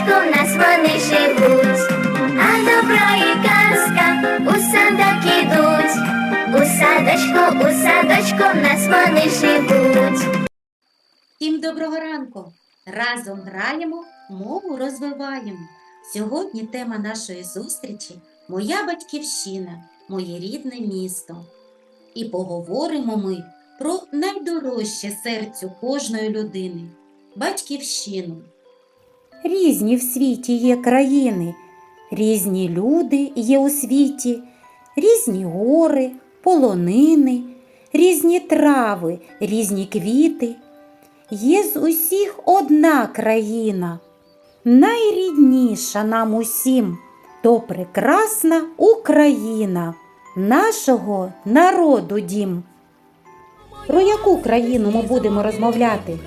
садочку в нас вони живуть, а добро і казка у садок ідуть. У садочку, у садочку в нас вони живуть. Всім доброго ранку! Разом граємо, мову розвиваємо. Сьогодні тема нашої зустрічі Моя батьківщина, моє рідне місто. І поговоримо ми про найдорожче серцю кожної людини батьківщину. Різні в світі є країни, різні люди є у світі, різні гори, полонини, різні трави, різні квіти. Є з усіх одна країна, найрідніша нам усім, то прекрасна Україна, нашого народу дім. Про яку країну ми будемо розмовляти?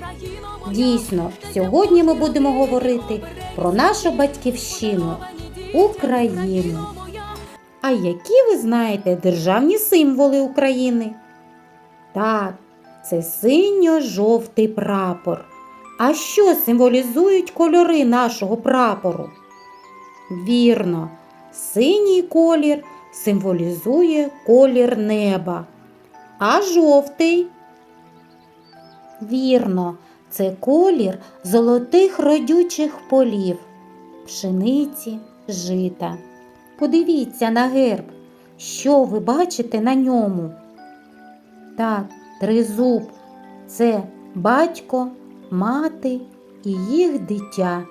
Дійсно, сьогодні ми будемо говорити про нашу батьківщину Україну. А які ви знаєте державні символи України? Так, це синьо-жовтий прапор. А що символізують кольори нашого прапору? Вірно, синій колір символізує колір неба, а жовтий Вірно, це колір золотих родючих полів, пшениці, жита. Подивіться на герб, що ви бачите на ньому. Так, тризуб це батько, мати і їх дитя,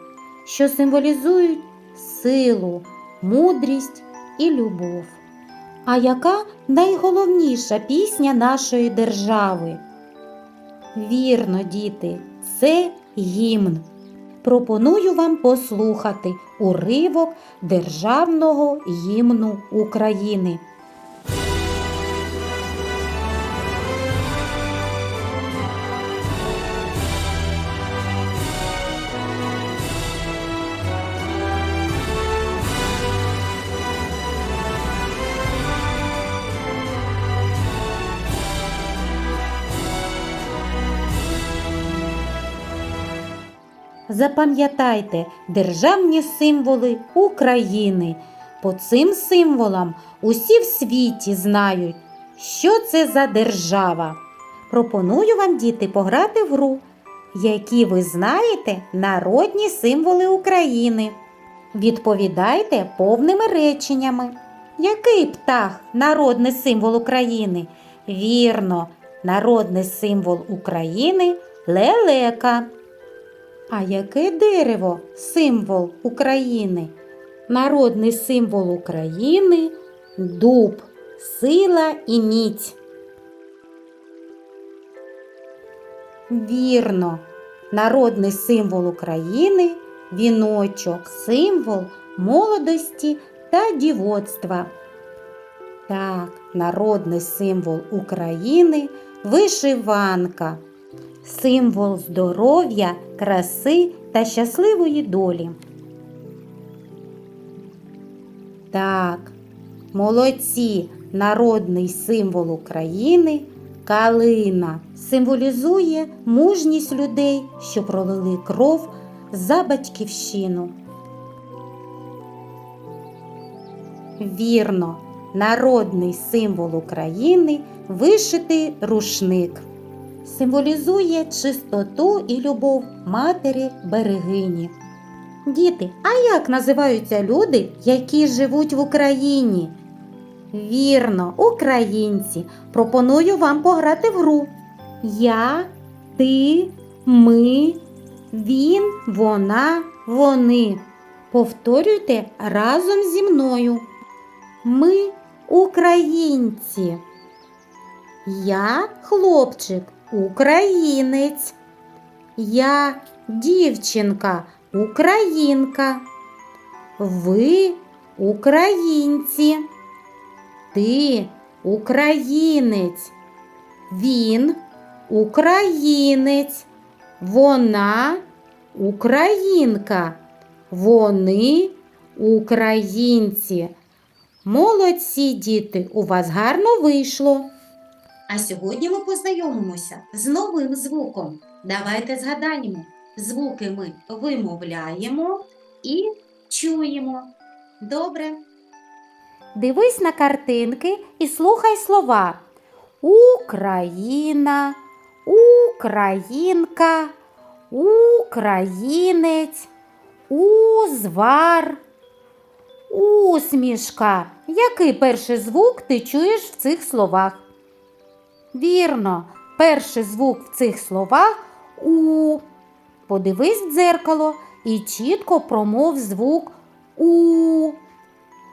що символізують силу, мудрість і любов. А яка найголовніша пісня нашої держави? Вірно, діти, це гімн. Пропоную вам послухати уривок Державного гімну України. Запам'ятайте державні символи України. По цим символам усі в світі знають, що це за держава. Пропоную вам, діти, пограти в гру, які ви знаєте народні символи України. Відповідайте повними реченнями. Який птах народний символ України? Вірно, народний символ України лелека. А яке дерево символ України? Народний символ України дуб, сила і міць. Вірно, народний символ України віночок, символ молодості та дівоцтва. Так, народний символ України вишиванка символ здоров'я, краси та щасливої долі. Так, молодці, народний символ України калина символізує мужність людей, що пролили кров за батьківщину. Вірно, народний символ України вишитий рушник символізує чистоту і любов матері берегині. Діти, а як називаються люди, які живуть в Україні? Вірно, українці. Пропоную вам пограти в гру. Я, ти, ми, він, вона, вони. Повторюйте разом зі мною. Ми українці. Я хлопчик, українець. Я дівчинка, українка. Ви українці. Ти українець. Він українець. Вона українка. Вони українці. Молодці діти, у вас гарно вийшло. А сьогодні ми познайомимося з новим звуком. Давайте згадаємо. Звуки ми вимовляємо, і чуємо. Добре. Дивись на картинки і слухай слова. Україна, Українка, Українець, узвар, усмішка. Який перший звук ти чуєш в цих словах? Вірно, перший звук в цих словах у. Подивись в дзеркало і чітко промов звук у.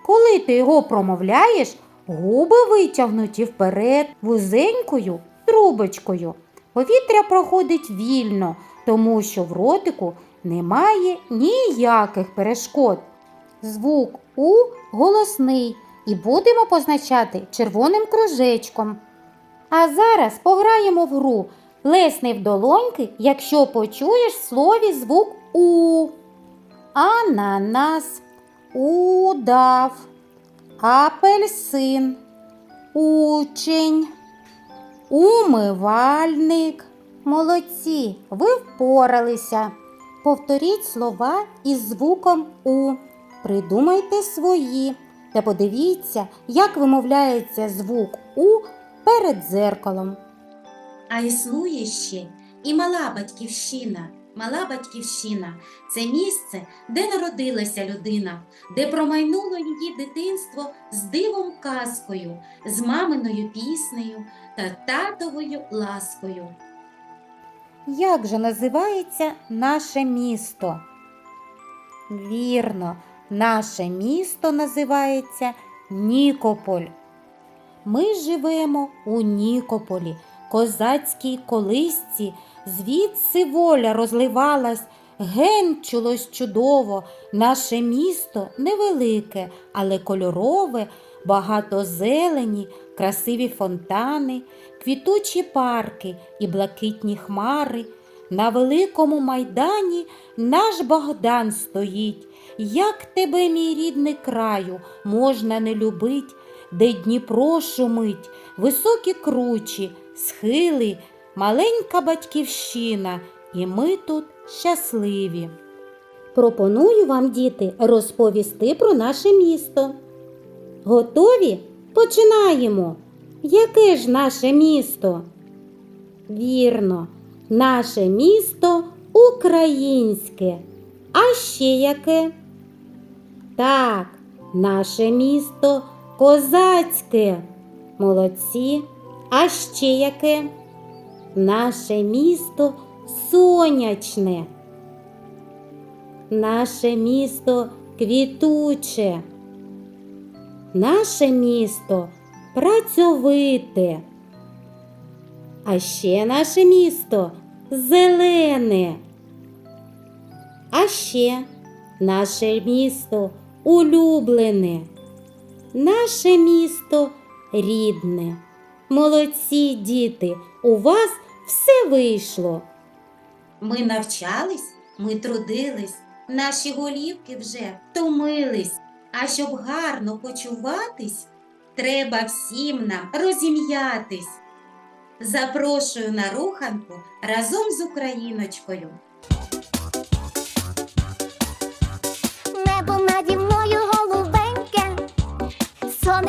Коли ти його промовляєш, губи витягнуті вперед вузенькою трубочкою. Повітря проходить вільно, тому що в ротику немає ніяких перешкод. Звук У голосний і будемо позначати червоним кружечком. А зараз пограємо в гру Плесни в долоньки, якщо почуєш в слові звук У. Ананас, удав, апельсин, учень, умивальник. Молодці, ви впоралися. Повторіть слова із звуком У. Придумайте свої та подивіться, як вимовляється звук У перед дзеркалом. А існує ще і мала батьківщина. Мала батьківщина це місце, де народилася людина, де промайнуло її дитинство з дивом казкою, з маминою піснею та татовою ласкою. Як же називається наше місто? Вірно, наше місто називається Нікополь. Ми живемо у Нікополі, козацькій колисці, звідси воля розливалась, генчулось чудово. Наше місто невелике, але кольорове, багато зелені, красиві фонтани, квітучі парки і блакитні хмари. На великому майдані наш Богдан стоїть. Як тебе, мій рідний краю, можна не любить, де Дніпро шумить, високі кручі, схили, маленька батьківщина, і ми тут щасливі. Пропоную вам, діти, розповісти про наше місто. Готові? Починаємо. Яке ж наше місто? Вірно, наше місто українське. А ще яке? Так, наше місто козацьке. Молодці. А ще яке? Наше місто сонячне. Наше місто квітуче. Наше місто працьовите. А ще наше місто зелене. А ще наше місто улюблене. Наше місто рідне. Молодці діти, у вас все вийшло. Ми навчались, ми трудились, наші голівки вже втомились. А щоб гарно почуватись, треба всім нам розім'ятись. Запрошую на руханку разом з Україночкою.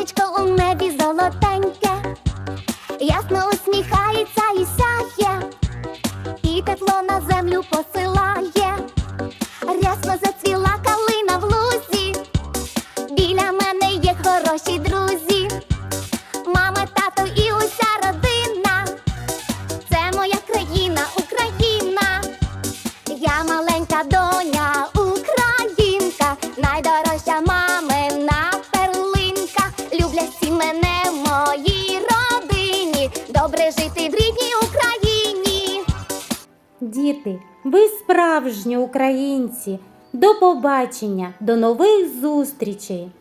Сонечко у небі золотеньке, ясно усміхається і сяє, і тепло на землю посилає, ви справжні українці. До побачення, до нових зустрічей!